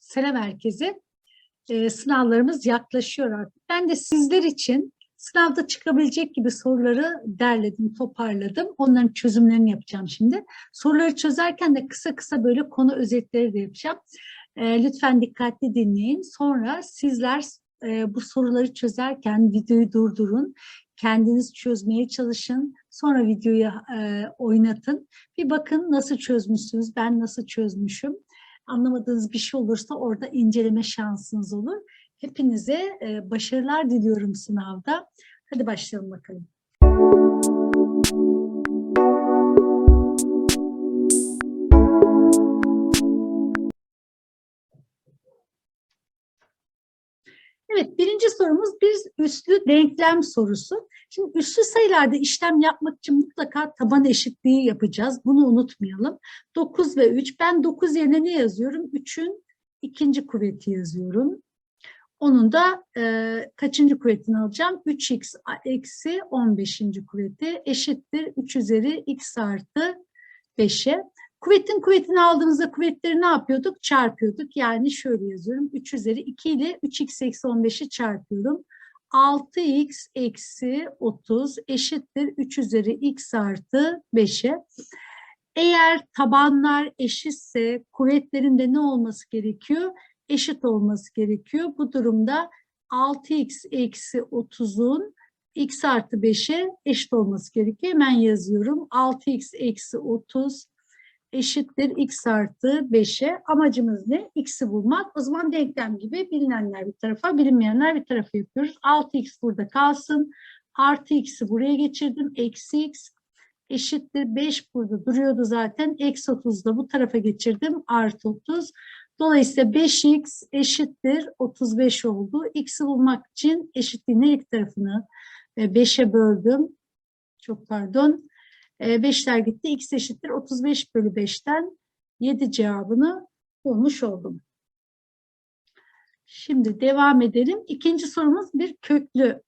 Selam herkese. Ee, sınavlarımız yaklaşıyor artık. Ben de sizler için sınavda çıkabilecek gibi soruları derledim, toparladım. Onların çözümlerini yapacağım şimdi. Soruları çözerken de kısa kısa böyle konu özetleri de yapacağım. Ee, lütfen dikkatli dinleyin. Sonra sizler e, bu soruları çözerken videoyu durdurun. Kendiniz çözmeye çalışın. Sonra videoyu e, oynatın. Bir bakın nasıl çözmüşsünüz, ben nasıl çözmüşüm. Anlamadığınız bir şey olursa orada inceleme şansınız olur. Hepinize e, başarılar diliyorum sınavda. Hadi başlayalım bakalım. Evet, birinci sorumuz bir üslü denklem sorusu. Şimdi üslü sayılarda işlem yapmak için mutlaka taban eşitliği yapacağız. Bunu unutmayalım. 9 ve 3. Ben 9 yerine ne yazıyorum? 3'ün ikinci kuvveti yazıyorum. Onun da e, kaçıncı kuvvetini alacağım? 3x eksi 15. kuvveti eşittir 3 üzeri x artı 5'e. Kuvvetin kuvvetini aldığımızda kuvvetleri ne yapıyorduk? Çarpıyorduk. Yani şöyle yazıyorum. 3 üzeri 2 ile 3x eksi 15'i çarpıyorum. 6x eksi 30 eşittir 3 üzeri x artı 5'e. Eğer tabanlar eşitse kuvvetlerinde ne olması gerekiyor? Eşit olması gerekiyor. Bu durumda 6x eksi 30'un x artı 5'e eşit olması gerekiyor. Hemen yazıyorum. 6x eksi 30 eşittir x artı 5'e. Amacımız ne? X'i bulmak. O zaman denklem gibi bilinenler bir tarafa, bilinmeyenler bir tarafa yapıyoruz. 6x burada kalsın. Artı x'i buraya geçirdim. Eksi x eşittir 5 burada duruyordu zaten. Eksi 30 da bu tarafa geçirdim. Artı 30. Dolayısıyla 5x eşittir 35 oldu. X'i bulmak için eşitliğin her iki tarafını 5'e böldüm. Çok pardon. 5'ler gitti. X eşittir 35 bölü 5'ten 7 cevabını bulmuş oldum. Şimdi devam edelim. İkinci sorumuz bir köklü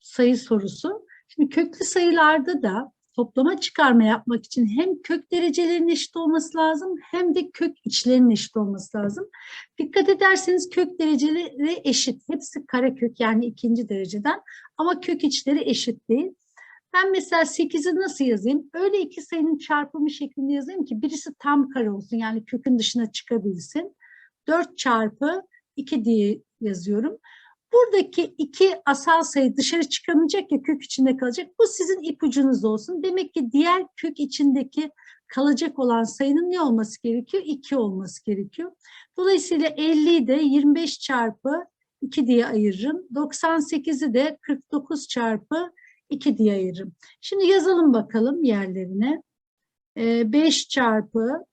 sayı sorusu. Şimdi köklü sayılarda da toplama çıkarma yapmak için hem kök derecelerinin eşit olması lazım hem de kök içlerinin eşit olması lazım. Dikkat ederseniz kök dereceleri eşit. Hepsi karekök yani ikinci dereceden ama kök içleri eşit değil. Ben mesela 8'i nasıl yazayım? Öyle iki sayının çarpımı şeklinde yazayım ki birisi tam kare olsun yani kökün dışına çıkabilsin. 4 çarpı 2 diye yazıyorum. Buradaki iki asal sayı dışarı çıkamayacak ya kök içinde kalacak. Bu sizin ipucunuz olsun. Demek ki diğer kök içindeki kalacak olan sayının ne olması gerekiyor? 2 olması gerekiyor. Dolayısıyla 50'yi de 25 çarpı 2 diye ayırırım. 98'i de 49 çarpı 2 diye ayırırım. Şimdi yazalım bakalım yerlerine. 5 çarpı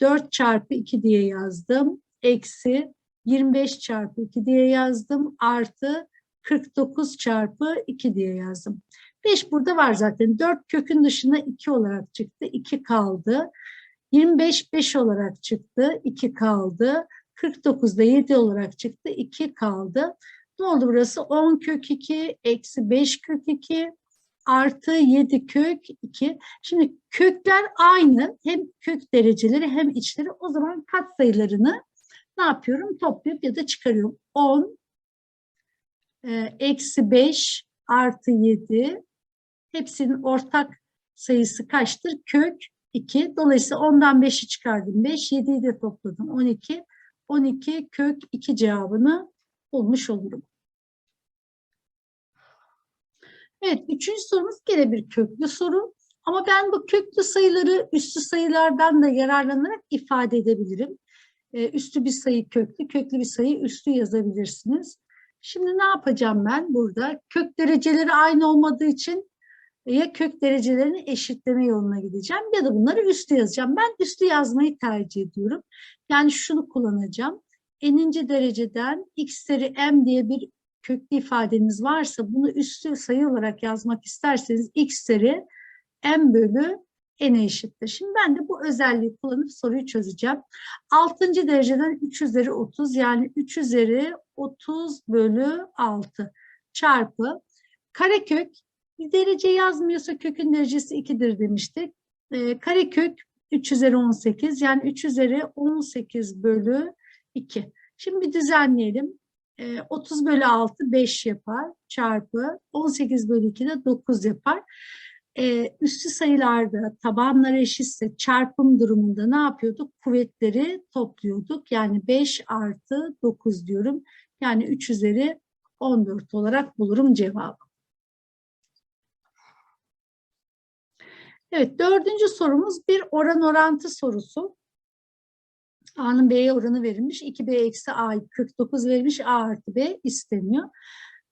4 çarpı 2 diye yazdım. Eksi 25 çarpı 2 diye yazdım. Artı 49 çarpı 2 diye yazdım. 5 burada var zaten. 4 kökün dışına 2 olarak çıktı. 2 kaldı. 25 5 olarak çıktı. 2 kaldı. 49 da 7 olarak çıktı. 2 kaldı. Ne oldu burası? 10 kök 2 eksi 5 kök 2 artı 7 kök 2. Şimdi kökler aynı. Hem kök dereceleri hem içleri. O zaman katsayılarını ne yapıyorum? Toplayıp ya da çıkarıyorum. 10 e, eksi 5 artı 7 hepsinin ortak sayısı kaçtır? Kök 2. Dolayısıyla 10'dan 5'i çıkardım. 5, 7'yi de topladım. 12. 12 kök 2 cevabını bulmuş olurum. Evet, üçüncü sorumuz gene bir köklü soru. Ama ben bu köklü sayıları üstü sayılardan da yararlanarak ifade edebilirim. Ee, üstü bir sayı köklü, köklü bir sayı üstü yazabilirsiniz. Şimdi ne yapacağım ben burada? Kök dereceleri aynı olmadığı için ya kök derecelerini eşitleme yoluna gideceğim ya da bunları üstü yazacağım. Ben üstü yazmayı tercih ediyorum. Yani şunu kullanacağım. N'inci dereceden x'leri m diye bir köklü ifadeniz varsa bunu üstü sayı olarak yazmak isterseniz x'leri m bölü n'e eşittir. Şimdi ben de bu özelliği kullanıp soruyu çözeceğim. 6. dereceden 3 üzeri 30 yani 3 üzeri 30 bölü 6 çarpı karekök bir derece yazmıyorsa kökün derecesi 2'dir demiştik. E, karekök 3 üzeri 18 yani 3 üzeri 18 bölü 2. Şimdi bir düzenleyelim. Ee, 30 bölü 6 5 yapar çarpı 18 bölü 2 de 9 yapar. Ee, üstü sayılarda tabanları eşitse çarpım durumunda ne yapıyorduk? Kuvvetleri topluyorduk. Yani 5 artı 9 diyorum. Yani 3 üzeri 14 olarak bulurum cevabı. Evet, dördüncü sorumuz bir oran orantı sorusu. A'nın B'ye oranı verilmiş. 2B eksi A 49 verilmiş. A artı B isteniyor.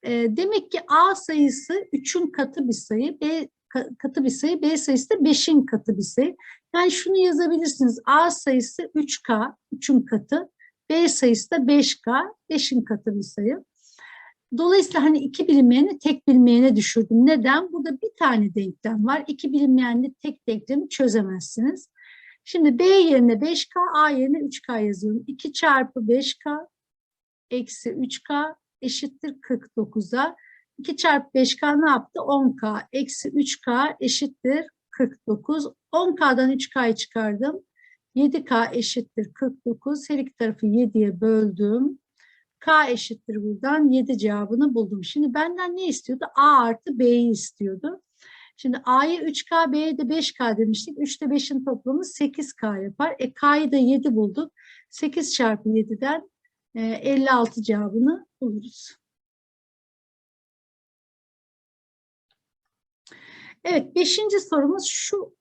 E, demek ki A sayısı 3'ün katı bir sayı. B katı bir sayı. B sayısı da 5'in katı bir sayı. Yani şunu yazabilirsiniz. A sayısı 3K, 3'ün katı. B sayısı da 5K, 5'in katı bir sayı. Dolayısıyla hani iki bilinmeyeni tek bilinmeyene düşürdüm. Neden? Burada bir tane denklem var. İki bilinmeyenli tek denklemi çözemezsiniz. Şimdi B yerine 5K, A yerine 3K yazıyorum. 2 çarpı 5K eksi 3K eşittir 49'a. 2 çarpı 5K ne yaptı? 10K eksi 3K eşittir 49. 10K'dan 3K'yı çıkardım. 7K eşittir 49. Her iki tarafı 7'ye böldüm. K eşittir buradan 7 cevabını buldum. Şimdi benden ne istiyordu? A artı B'yi istiyordu. Şimdi A'ya 3K, B'ye de 5K demiştik. 3 ile 5'in toplamı 8K yapar. E K'yı da 7 bulduk. 8 çarpı 7'den e, 56 cevabını buluruz. Evet, beşinci sorumuz şu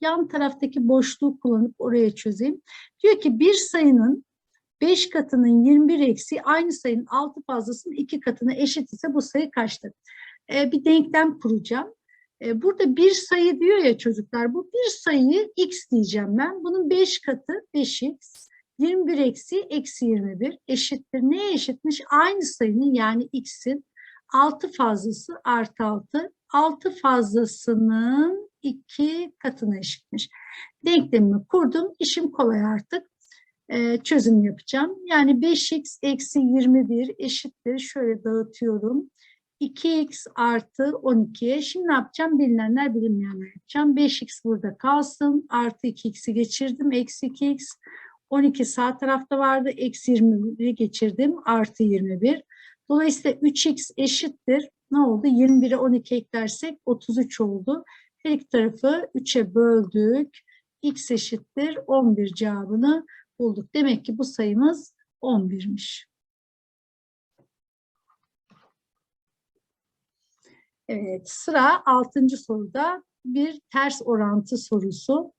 yan taraftaki boşluğu kullanıp oraya çözeyim. Diyor ki bir sayının 5 katının 21 eksi aynı sayının 6 fazlasının 2 katına eşit ise bu sayı kaçtır? Ee, bir denklem kuracağım. Ee, burada bir sayı diyor ya çocuklar, bu bir sayıyı x diyeceğim ben. Bunun 5 katı 5x, 21 eksi eksi 21 eşittir. Neye eşitmiş? Aynı sayının yani x'in 6 fazlası artı 6. 6 fazlasının 2 katına eşitmiş. Denklemimi kurdum. İşim kolay artık. Ee, çözüm yapacağım. Yani 5x eksi 21 eşittir. Şöyle dağıtıyorum. 2x artı 12'ye. Şimdi ne yapacağım? Bilinenler bilinmeyenler yapacağım. 5x burada kalsın. Artı 2x'i geçirdim. Eksi 2x. 12 sağ tarafta vardı. Eksi 21'i geçirdim. Artı 21. Dolayısıyla 3x eşittir. Ne oldu? 21'e 12 eklersek 33 oldu. Her iki tarafı 3'e böldük. x eşittir 11 cevabını bulduk. Demek ki bu sayımız 11'miş. Evet, sıra 6. soruda bir ters orantı sorusu.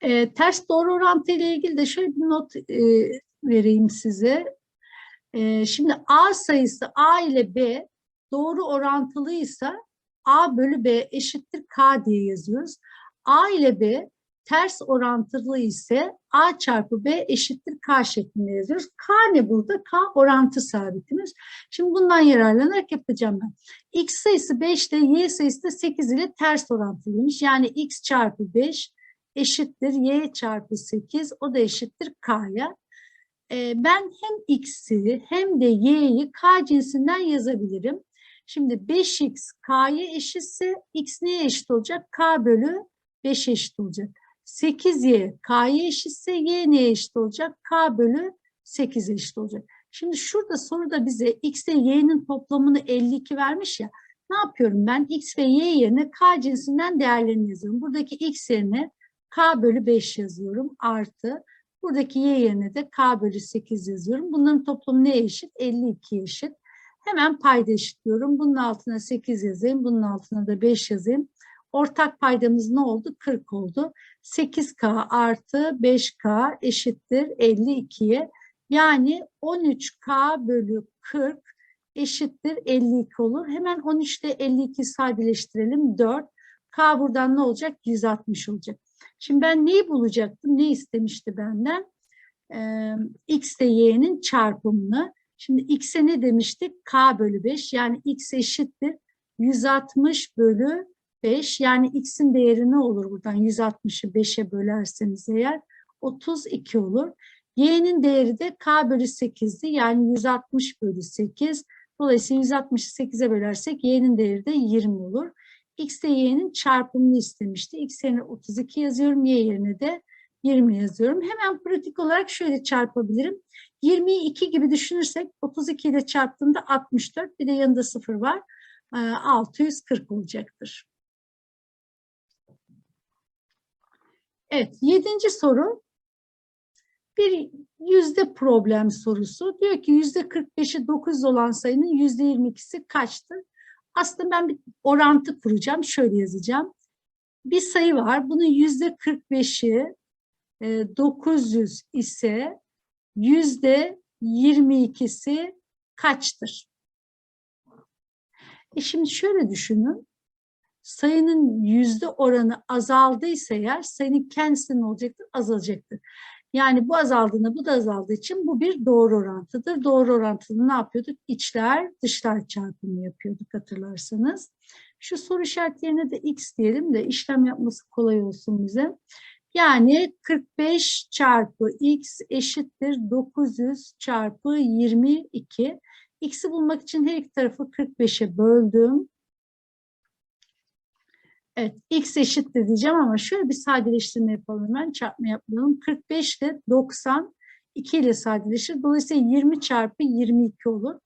E, ters doğru orantı ile ilgili de şöyle bir not e, vereyim size. E, şimdi A sayısı A ile B doğru orantılıysa A bölü B eşittir K diye yazıyoruz. A ile B ters orantılı ise A çarpı B eşittir K şeklinde yazıyoruz. K ne burada? K orantı sabitimiz. Şimdi bundan yararlanarak yapacağım ben. X sayısı 5 ile Y sayısı da 8 ile ters orantılıymış. Yani X çarpı 5 eşittir Y çarpı 8 o da eşittir K'ya. Ee, ben hem X'i hem de Y'yi K cinsinden yazabilirim. Şimdi 5X K'ya eşitse X neye eşit olacak? K bölü 5 eşit olacak. 8y k'ya eşitse y neye eşit olacak? k bölü 8 eşit olacak. Şimdi şurada soruda bize x ile y'nin toplamını 52 vermiş ya. Ne yapıyorum ben? x ve y yerine k cinsinden değerlerini yazıyorum. Buradaki x yerine k bölü 5 yazıyorum. Artı buradaki y yerine de k bölü 8 yazıyorum. Bunların toplamı neye eşit? 52 eşit. Hemen payda eşitliyorum. Bunun altına 8 yazayım. Bunun altına da 5 yazayım. Ortak paydamız ne oldu? 40 oldu. 8K artı 5K eşittir 52'ye. Yani 13K bölü 40 eşittir 52 olur. Hemen 13 ile 52 sadeleştirelim. 4. K buradan ne olacak? 160 olacak. Şimdi ben neyi bulacaktım? Ne istemişti benden? Ee, X ile Y'nin çarpımını. Şimdi X'e ne demiştik? K bölü 5. Yani X eşittir 160 bölü 5 yani x'in değeri ne olur buradan 160'ı 5'e bölerseniz eğer 32 olur. Y'nin değeri de k bölü 8'di yani 160 bölü 8. Dolayısıyla 160'ı 8'e bölersek y'nin değeri de 20 olur. X ile y'nin çarpımını istemişti. X yerine 32 yazıyorum. Y yerine de 20 yazıyorum. Hemen pratik olarak şöyle çarpabilirim. 20'yi 2 gibi düşünürsek 32 ile çarptığımda 64 bir de yanında 0 var. Ee, 640 olacaktır. Evet, yedinci soru. Bir yüzde problem sorusu. Diyor ki yüzde 45'i 9 olan sayının yüzde 22'si kaçtır? Aslında ben bir orantı kuracağım. Şöyle yazacağım. Bir sayı var. Bunun yüzde 45'i 900 ise yüzde 22'si kaçtır? E şimdi şöyle düşünün. Sayının yüzde oranı azaldıysa eğer sayının kendisi ne olacaktır? Azalacaktır. Yani bu azaldığında bu da azaldığı için bu bir doğru orantıdır. Doğru orantıda ne yapıyorduk? İçler dışlar çarpımı yapıyorduk hatırlarsanız. Şu soru işareti yerine de x diyelim de işlem yapması kolay olsun bize. Yani 45 çarpı x eşittir 900 çarpı 22. X'i bulmak için her iki tarafı 45'e böldüm. Evet, x eşittir diyeceğim ama şöyle bir sadeleştirme yapalım hemen. Çarpma yapmayalım. 45 ile 90 2 ile sadeleşir. Dolayısıyla 20 çarpı 22 olur.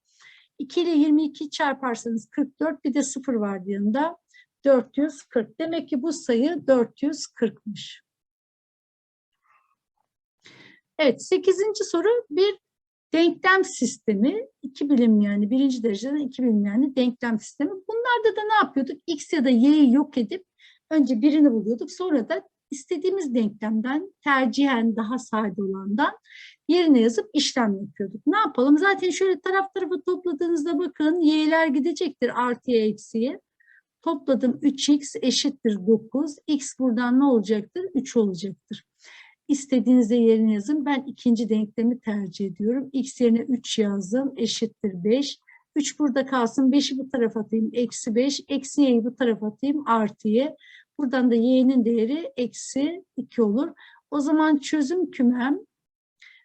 2 ile 22 çarparsanız 44 bir de 0 var yanında. 440. Demek ki bu sayı 440'mış. Evet, 8. soru bir denklem sistemi. iki bilim yani birinci dereceden iki bilim yani denklem sistemi. Bunlarda da ne yapıyorduk? X ya da Y'yi yok edip önce birini buluyorduk. Sonra da istediğimiz denklemden tercihen daha sade olandan yerine yazıp işlem yapıyorduk. Ne yapalım? Zaten şöyle taraf tarafa topladığınızda bakın y'ler gidecektir artıya eksiye. Topladım 3x eşittir 9. x buradan ne olacaktır? 3 olacaktır. İstediğinizde yerine yazın. Ben ikinci denklemi tercih ediyorum. X yerine 3 yazdım. Eşittir 5. 3 burada kalsın. 5'i bu tarafa atayım. Eksi 5. Eksi y'yi bu tarafa atayım. Artı y. Buradan da y'nin değeri eksi 2 olur. O zaman çözüm kümem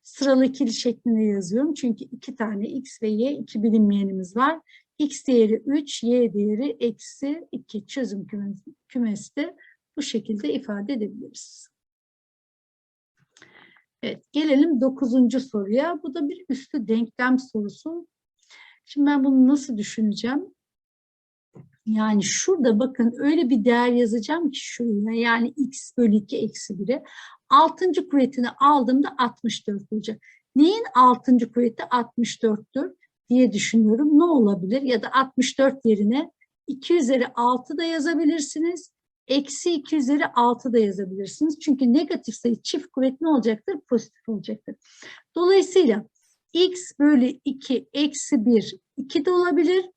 sıralı ikili şeklinde yazıyorum. Çünkü iki tane x ve y iki bilinmeyenimiz var. x değeri 3, y değeri eksi 2 çözüm kümesi de bu şekilde ifade edebiliriz. Evet, gelelim dokuzuncu soruya. Bu da bir üstü denklem sorusu. Şimdi ben bunu nasıl düşüneceğim? Yani şurada bakın öyle bir değer yazacağım ki şuraya yani x bölü 2 eksi 1'e. Altıncı kuvvetini aldığımda 64 olacak. Neyin altıncı kuvveti 64'tür diye düşünüyorum. Ne olabilir? Ya da 64 yerine 2 üzeri 6 da yazabilirsiniz eksi 2 üzeri 6 da yazabilirsiniz. Çünkü negatif sayı çift kuvvet ne olacaktır? Pozitif olacaktır. Dolayısıyla x bölü 2 eksi 1 2 de olabilir.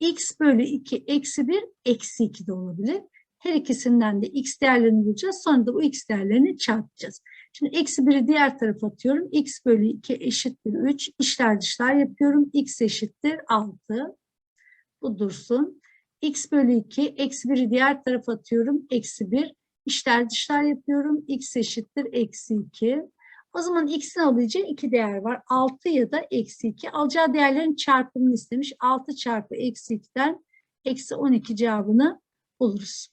x bölü 2 eksi 1 eksi 2 de olabilir. Her ikisinden de x değerlerini bulacağız. Sonra da bu x değerlerini çarpacağız. Şimdi eksi 1'i diğer tarafa atıyorum. x bölü 2 eşittir 3. İşler dışlar yapıyorum. x eşittir 6. Bu dursun x bölü 2 eksi 1'i diğer tarafa atıyorum. Eksi 1 işler dışlar yapıyorum. x eşittir eksi 2. O zaman x'in alacağı iki değer var. 6 ya da eksi 2. Alacağı değerlerin çarpımını istemiş. 6 çarpı eksi 2'den eksi 12 cevabını buluruz.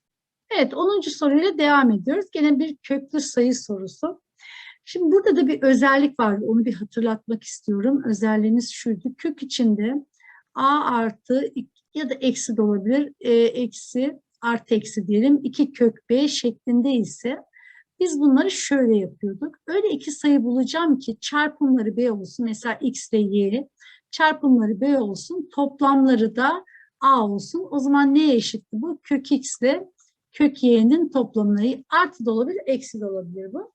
Evet 10. soruyla devam ediyoruz. Gene bir köklü sayı sorusu. Şimdi burada da bir özellik var. Onu bir hatırlatmak istiyorum. Özelliğimiz şuydu. Kök içinde a artı ya da eksi de olabilir. E, eksi artı eksi diyelim. 2 kök b şeklinde ise biz bunları şöyle yapıyorduk. Öyle iki sayı bulacağım ki çarpımları b olsun. Mesela x ile y çarpımları b olsun. Toplamları da a olsun. O zaman neye eşitti bu? Kök x ile kök y'nin toplamları artı da olabilir, eksi de olabilir bu.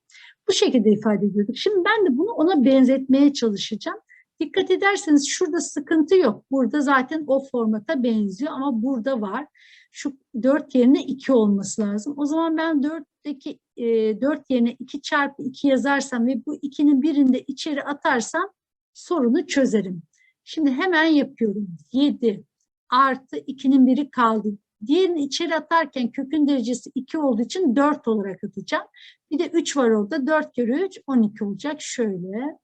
Bu şekilde ifade ediyorduk. Şimdi ben de bunu ona benzetmeye çalışacağım. Dikkat ederseniz şurada sıkıntı yok. Burada zaten o formata benziyor ama burada var. Şu 4 yerine 2 olması lazım. O zaman ben 4'teki e, 4 yerine 2 çarpı 2 yazarsam ve bu 2'nin birinde içeri atarsam sorunu çözerim. Şimdi hemen yapıyorum. 7 artı 2'nin biri kaldı. Diğerini içeri atarken kökün derecesi 2 olduğu için 4 olarak atacağım. Bir de 3 var orada. 4 kere 3 12 olacak. Şöyle.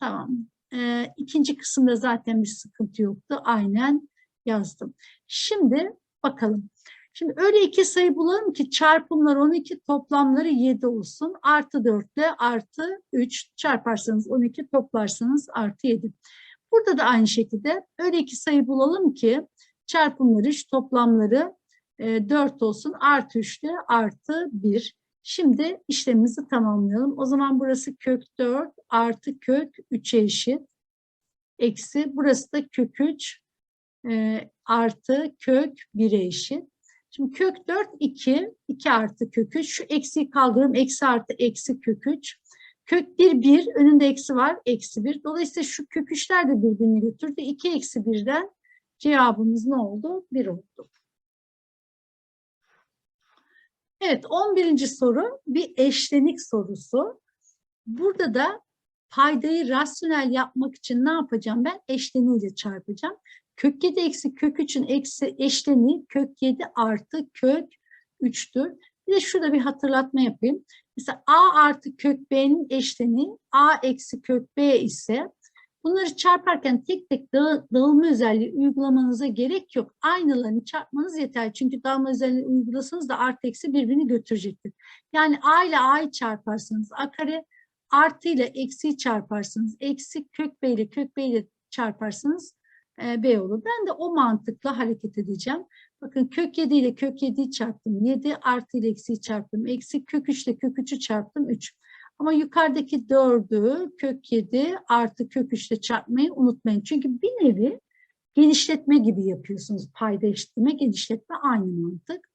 Tamam. E, ikinci kısımda zaten bir sıkıntı yoktu. Aynen yazdım. Şimdi bakalım. Şimdi öyle iki sayı bulalım ki çarpımlar 12 toplamları 7 olsun. Artı 4 ile artı 3 çarparsanız 12 toplarsanız artı 7. Burada da aynı şekilde öyle iki sayı bulalım ki çarpımları 3 toplamları e, 4 olsun. Artı 3 ile artı 1. Şimdi işlemimizi tamamlayalım. O zaman burası kök 4 artı kök 3'e eşit. Eksi burası da kök 3 e, artı kök 1'e eşit. Şimdi kök 4 2, 2 artı kök 3. Şu eksiyi kaldırıyorum. Eksi artı eksi kök 3. Kök 1 1, önünde eksi var. Eksi 1. Dolayısıyla şu kök 3'ler de birbirini götürdü. 2 eksi 1'den cevabımız ne oldu? 1 oldu. Evet 11. soru bir eşlenik sorusu. Burada da paydayı rasyonel yapmak için ne yapacağım ben? Eşleniğiyle çarpacağım. Kök 7 eksi kök 3'ün eksi eşleniği kök 7 artı kök 3'tür. Bir de şurada bir hatırlatma yapayım. Mesela a artı kök b'nin eşleniği a eksi kök b ise bunları çarparken tek tek dağı, dağılma özelliği uygulamanıza gerek yok. Aynılarını çarpmanız yeter. Çünkü dağılma özelliği uygulasanız da artı eksi birbirini götürecektir. Yani a ile a'yı çarparsanız a kare artı ile eksiyi çarparsanız eksi kök b ile kök b ile çarparsanız e, B olur. Ben de o mantıkla hareket edeceğim. Bakın kök 7 ile kök 7'yi çarptım. 7 artı ile eksiyi çarptım. Eksi kök 3 ile kök 3'ü çarptım. 3. Ama yukarıdaki 4'ü kök 7 artı kök 3 ile çarpmayı unutmayın. Çünkü bir nevi genişletme gibi yapıyorsunuz. Payda eşitleme, genişletme aynı mantık.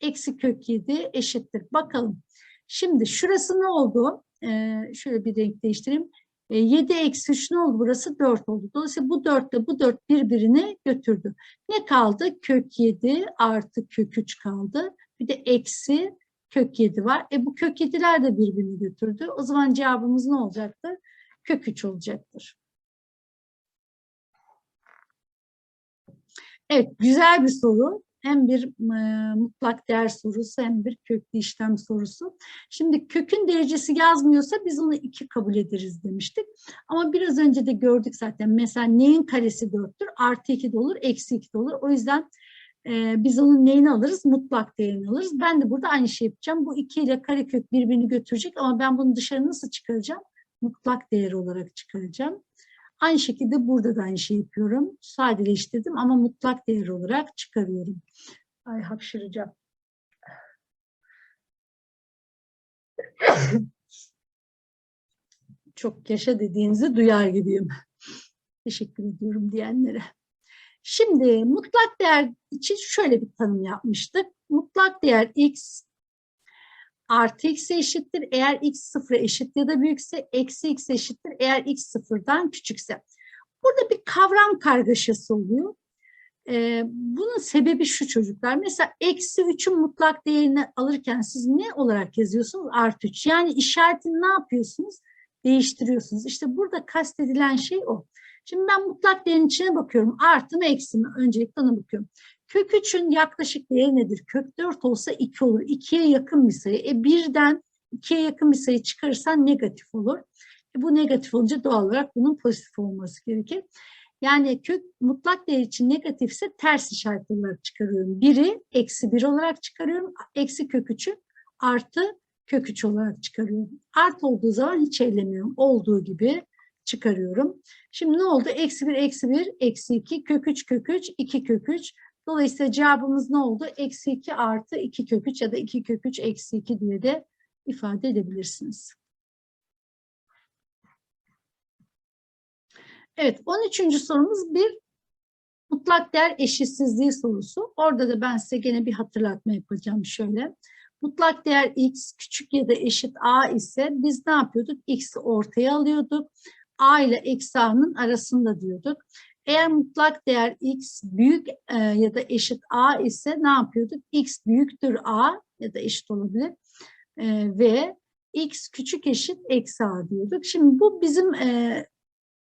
Eksi kök 7 eşittir. Bakalım. Şimdi şurası ne oldu? Ee, şöyle bir renk değiştireyim. 7 eksi 3 ne oldu burası? 4 oldu. Dolayısıyla bu 4 ile bu 4 birbirini götürdü. Ne kaldı? Kök 7 artı kök 3 kaldı. Bir de eksi kök 7 var. E bu kök 7'ler de birbirini götürdü. O zaman cevabımız ne olacaktır? Kök 3 olacaktır. Evet, güzel bir soru hem bir e, mutlak değer sorusu hem bir köklü işlem sorusu. Şimdi kökün derecesi yazmıyorsa biz onu iki kabul ederiz demiştik. Ama biraz önce de gördük zaten mesela neyin karesi 4'tür? Artı 2 de olur, eksi 2 de olur. O yüzden e, biz onun neyini alırız? Mutlak değerini alırız. Ben de burada aynı şey yapacağım. Bu 2 ile karekök birbirini götürecek ama ben bunu dışarı nasıl çıkaracağım? Mutlak değer olarak çıkaracağım. Aynı şekilde burada da aynı şey yapıyorum. Sadeleştirdim ama mutlak değer olarak çıkarıyorum. Ay hapşıracağım. Çok yaşa dediğinizi duyar gibiyim. Teşekkür ediyorum diyenlere. Şimdi mutlak değer için şöyle bir tanım yapmıştık. Mutlak değer x artı x eşittir eğer x sıfıra eşit ya da büyükse eksi x eşittir eğer x sıfırdan küçükse. Burada bir kavram kargaşası oluyor. Ee, bunun sebebi şu çocuklar. Mesela eksi 3'ün mutlak değerini alırken siz ne olarak yazıyorsunuz? Artı 3. Yani işaretini ne yapıyorsunuz? Değiştiriyorsunuz. İşte burada kastedilen şey o. Şimdi ben mutlak değerin içine bakıyorum. Artı mı eksi mi? Öncelikle ona bakıyorum. Kök 3'ün yaklaşık değeri nedir? Kök 4 olsa 2 olur. 2'ye yakın bir sayı. E 1'den 2'ye yakın bir sayı çıkarırsan negatif olur. E bu negatif olunca doğal olarak bunun pozitif olması gerekir. Yani kök mutlak değer için negatifse ters işaret olarak çıkarıyorum. Biri eksi 1 olarak çıkarıyorum. Eksi kök 3'ü artı kök 3 olarak çıkarıyorum. Artı olduğu zaman hiç ellemiyorum. Olduğu gibi çıkarıyorum. Şimdi ne oldu? Eksi 1, eksi 1, eksi 2, kök 3, kök 3, 2 kök 3. Dolayısıyla cevabımız ne oldu? Eksi 2 artı 2 kök 3 ya da 2 kök 3 eksi 2 diye de ifade edebilirsiniz. Evet 13. sorumuz bir mutlak değer eşitsizliği sorusu. Orada da ben size gene bir hatırlatma yapacağım şöyle. Mutlak değer x küçük ya da eşit a ise biz ne yapıyorduk? x'i ortaya alıyorduk. A ile eksi a'nın arasında diyorduk. Eğer mutlak değer x büyük e, ya da eşit a ise ne yapıyorduk? x büyüktür a ya da eşit olabilir e, ve x küçük eşit eksi a diyorduk. Şimdi bu bizim e,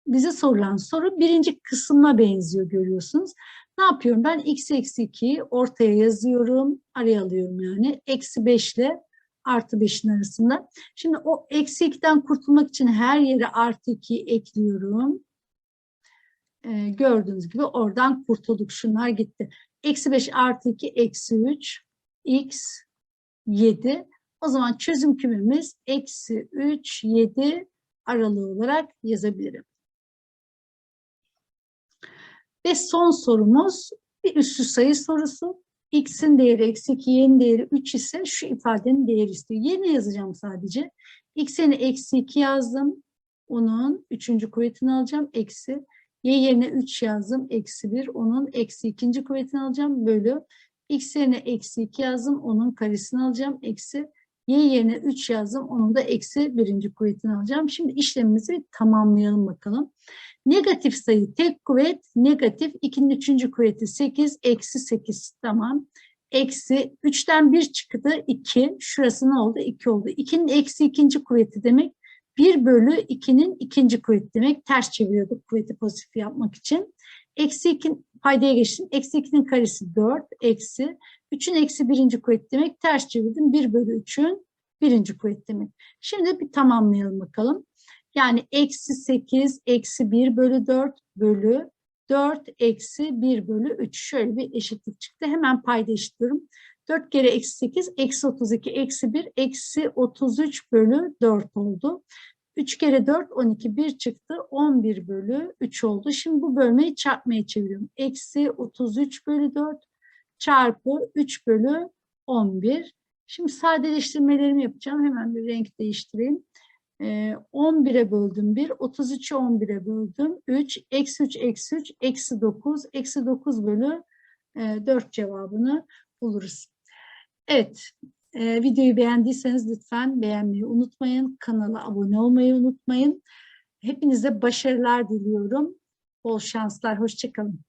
bize sorulan soru birinci kısma benziyor görüyorsunuz. Ne yapıyorum? Ben x eksi 2'yi ortaya yazıyorum. Araya alıyorum yani. Eksi 5 ile artı 5'in arasında. Şimdi o eksi 2'den kurtulmak için her yere artı 2'yi ekliyorum. Ee, gördüğünüz gibi oradan kurtulduk. Şunlar gitti. Eksi 5 artı 2 eksi 3 x 7. O zaman çözüm kümemiz eksi 3, 7 aralığı olarak yazabilirim. Ve son sorumuz bir üssü sayı sorusu. X'in değeri eksi 2, y'nin değeri 3 ise şu ifadenin değeri istiyor. Yerine yazacağım sadece. X'ini eksi 2 yazdım. Onun üçüncü kuvvetini alacağım. Eksi. Y yerine 3 yazdım. Eksi 1. Onun eksi ikinci kuvvetini alacağım. Bölü. X yerine eksi 2 yazdım. Onun karesini alacağım. Eksi. Y yerine 3 yazdım. Onun da eksi birinci kuvvetini alacağım. Şimdi işlemimizi tamamlayalım bakalım. Negatif sayı tek kuvvet, negatif 2'nin üçüncü kuvveti 8, eksi 8. Tamam. Eksi 3'ten 1 çıktı 2. Şurası ne oldu? 2 oldu. 2'nin eksi ikinci kuvveti demek 1 bölü 2'nin ikinci kuvveti demek. Ters çeviriyorduk kuvveti pozitif yapmak için. Eksi 2 paydaya geçtim. Eksi 2'nin karesi 4. Eksi 3'ün eksi birinci kuvveti demek. Ters çevirdim. 1 bölü 3'ün birinci kuvveti demek. Şimdi bir tamamlayalım bakalım. Yani eksi 8 eksi 1 bölü 4 bölü 4 eksi 1 bölü 3. Şöyle bir eşitlik çıktı. Hemen payda eşitliyorum. 4 kere eksi 8 eksi 32 eksi 1 eksi 33 bölü 4 oldu. 3 kere 4 12 1 çıktı 11 bölü 3 oldu. Şimdi bu bölmeyi çarpmaya çeviriyorum. Eksi 33 bölü 4 çarpı 3 bölü 11. Şimdi sadeleştirmelerimi yapacağım. Hemen bir renk değiştireyim. 11'e böldüm 1, 33'ü 11'e böldüm 3, eksi 3, eksi 3, eksi 9, eksi 9 bölü 4 cevabını buluruz. Evet, videoyu beğendiyseniz lütfen beğenmeyi unutmayın, kanala abone olmayı unutmayın. Hepinize başarılar diliyorum. Bol şanslar, hoşçakalın.